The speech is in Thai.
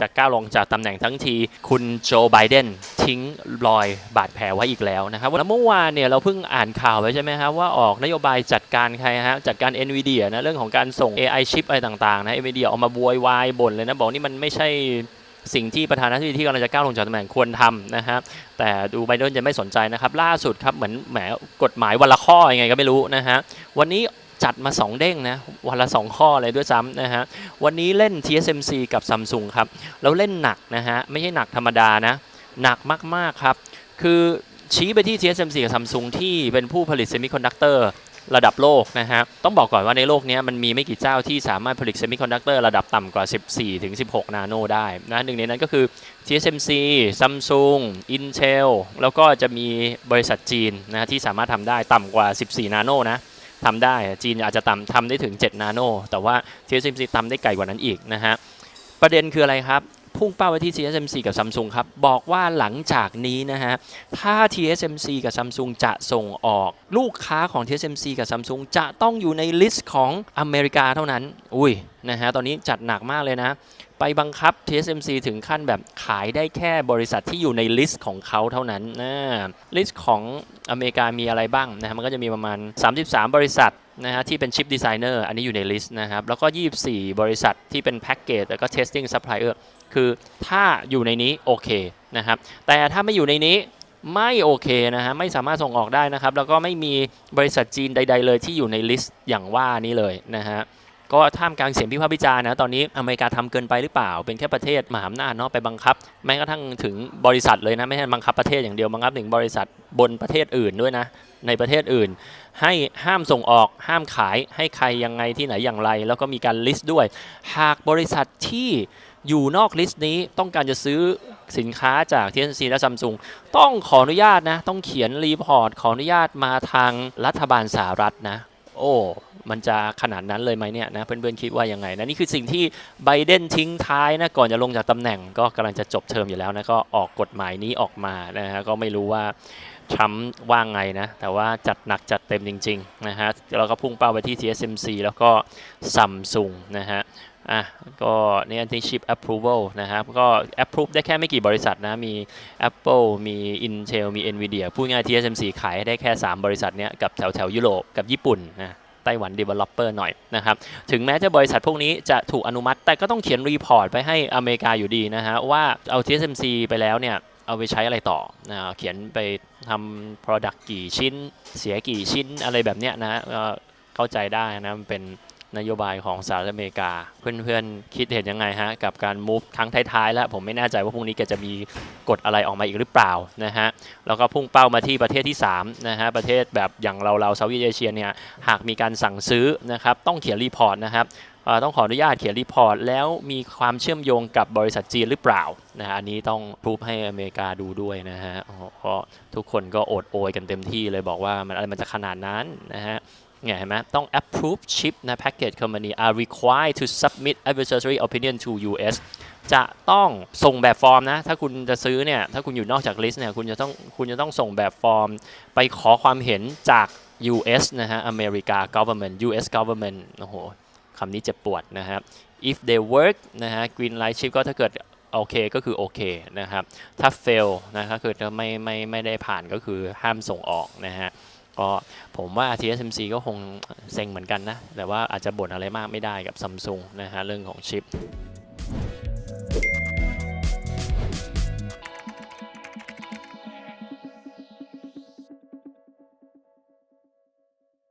จะก้าวลงจากตำแหน่งทั้งทีคุณโจไบเดนทิ้งรอยบาดแผลไว้อีกแล้วนะครับแล้วเมื่อวานเนี่ยเราเพิ่งอ่านข่าวไว้ใช่ไหมครับว่าออกนโยบายจัดการใครฮะจัดการ NVIDIA นะเรื่องของการส่ง AI ชิปอะไรต่างๆนะ NVIDIA ออกมาบวยวายบ่นเลยนะ บอกนี่มันไม่ใช่สิ่งที่ประธานาธิบดีที่กำลังจะก้าวลงจากตำแหน่งควรทำนะครับแต่ดูไบเดนจะไม่สนใจนะครับล่าสุดครับเหมือนแหมกฎหมายวันละข้อยังไงก็ไม่รู้นะฮะวันนี้ จัดมา 2 เด้งนะวันละ 2 ข้อเลยด้วยซ้ำนะฮะวันนี้เล่น TSMC กับ Samsung ครับแล้วเล่นหนักนะฮะไม่ใช่หนักธรรมดานะหนักมากๆครับ คือชี้ไปที่ TSMC กับ Samsung ที่เป็นผู้ผลิตเซมิคอนดักเตอร์ระดับโลกนะฮะต้องบอกก่อนว่าในโลกนี้มันมีไม่กี่เจ้าที่สามารถผลิตเซมิคอนดักเตอร์ระดับต่ำกว่า 14 ถึง 16 นาโนได้นะหนึ่งในนั้นก็คือ TSMC Samsung Intel แล้วก็จะมีบริษัทจีนนะฮะที่สามารถทำได้ต่ำกว่า 14 นาโนนะ ทำได้จีนอาจจะทำทำได้ถึง 7 นาโน แต่ว่า TSMC ทำได้ไกลกว่านั้นอีกนะฮะประเด็นคืออะไรครับ พุ่งเป้าไปที่ TSMC กับ Samsung ครับ บอกว่าหลังจากนี้นะฮะ ถ้า TSMC กับ Samsung จะส่งออก ลูกค้าของ TSMC กับ Samsung จะต้องอยู่ในลิสต์ของอเมริกาเท่านั้น อุ้ยนะฮะตอนนี้จัดหนักมากเลยนะ ไปบังคับ TSMC ถึงขั้นแบบขายได้แค่บริษัทที่อยู่ในลิสต์ของเขาเท่านั้นนะลิสต์ของอเมริกามีอะไรบ้างนะมันก็จะมีประมาณ 33 บริษัทนะฮะที่เป็นชิปดีไซเนอร์อันนี้อยู่ในลิสต์นะครับ แล้วก็ 24 บริษัทที่เป็นแพ็กเกจแล้วก็ testing supplier คือถ้าอยู่ในนี้โอเคนะครับ แต่ถ้าไม่อยู่ในนี้ไม่โอเคนะฮะไม่สามารถส่งออกได้นะครับ แล้วก็ไม่มีบริษัทจีนใด ๆ เลยที่อยู่ในลิสต์อย่างว่านี้เลยนะฮะ ก็ท่ามกลางเสียงพิพากษ์วิจารณ์นะตอนนี้อเมริกาทำเกินไปหรือเปล่า เป็นแค่ประเทศมหาอำนาจเนาะไปบังคับแม้กระทั่งถึงบริษัทเลยนะไม่ใช่บังคับประเทศอย่างเดียวบังคับถึงบริษัทบนประเทศอื่นด้วยนะในประเทศอื่น ให้ห้ามส่งออกห้ามขายให้ใครยังไงที่ไหนอย่างไร แล้วก็มีการลิสต์ด้วย หากบริษัทที่อยู่นอกลิสต์นี้ต้องการจะซื้อสินค้าจาก TSMC และ Samsung ต้องขออนุญาตนะ ต้องเขียนรีพอร์ตขออนุญาตมาทางรัฐบาลสหรัฐนะ โอ้มันจะขนาดนั้นเลยไหมเนี่ยนะเพื่อนๆคิดว่ายังไงนะนี่คือสิ่งที่ไบเดนทิ้งท้ายนะก่อนจะลงจากตำแหน่งก็กำลังจะจบเทอมอยู่แล้วนะก็ออกกฎหมายนี้ออกมานะฮะก็ไม่รู้ว่าทรัมป์ว่างไงนะ แต่ว่าจัดหนักจัดเต็มจริงๆนะฮะแล้วก็พุ่งเป้าไปที่ TSMC แล้วก็ซัมซุงนะฮะ อะก็นี่ยที่ chip approval นะครับ ก็ approve ได้แค่ไม่กี่บริษัทนะ มี Apple มี Intel มี Nvidia พูดง่าย TSMC ขายได้แค่ 3 บริษัทเนี้ยกับแถวแถวยุโรปกับญี่ปุ่นนะไต้หวัน developer หน่อยนะครับ ถึงแม้จะบริษัทพวกนี้จะถูกอนุมัติ แต่ก็ต้องเขียนรีพอร์ตไปให้อเมริกาอยู่ดีนะฮะว่าเอา TSMC ไปแล้วเนี่ยเอาไปใช้อะไรต่อนะเขียนไปทำ product กี่ชิ้น เสียกี่ชิ้นอะไรแบบเนี้ยนะเข้าใจได้นะมันเป็น นโยบายของสหรัฐอเมริกา เพื่อนๆ คิดเห็นยังไงฮะ กับการ move ครั้งท้ายๆ แล้ว ผมไม่แน่ใจว่าพรุ่งนี้แกจะมีกฎอะไรออกมาอีกหรือเปล่านะฮะ แล้วก็พุ่งเป้ามาที่ประเทศที่ 3 นะฮะ ประเทศแบบอย่างเราเราเซาท์อีสเอเชียเนี่ย หากมีการสั่งซื้อนะครับ ต้องเขียนรีพอร์ตนะครับต้องขออนุญาตเขียนรีพอร์ต แล้วมีความเชื่อมโยงกับบริษัทจีนหรือเปล่านะฮะอันนี้ต้องพูดให้อเมริกาดูด้วยนะฮะทุกคนก็โอดโอยกันเต็มที่เลยบอกว่ามันอะไรมันจะขนาดนั้นนะฮะ เนี่ยเห็นไหมต้อง approve chip นะ package company are required to submit advisory opinion to US จะต้องส่งแบบฟอร์มนะ ถ้าคุณจะซื้อเนี่ย ถ้าคุณอยู่นอกจากลิสต์เนี่ย คุณจะต้อง คุณจะต้องส่งแบบฟอร์ม ไปขอความเห็นจาก US นะฮะอเมริกา government US government โอ้โหคำนี้เจ็บปวดนะครับ if they work นะฮะ green light chip ก็ถ้าเกิดโอเคก็คือโอเคนะครับ ถ้า fail นะครับคือไม่ไม่ไม่ได้ผ่านก็คือห้ามส่งออกนะฮะ ก็ผมว่า TSMC ก็คงเซ็งเหมือนกันนะ แต่ว่าอาจจะบ่นอะไรมากไม่ได้กับซัมซุงนะฮะเรื่องของชิป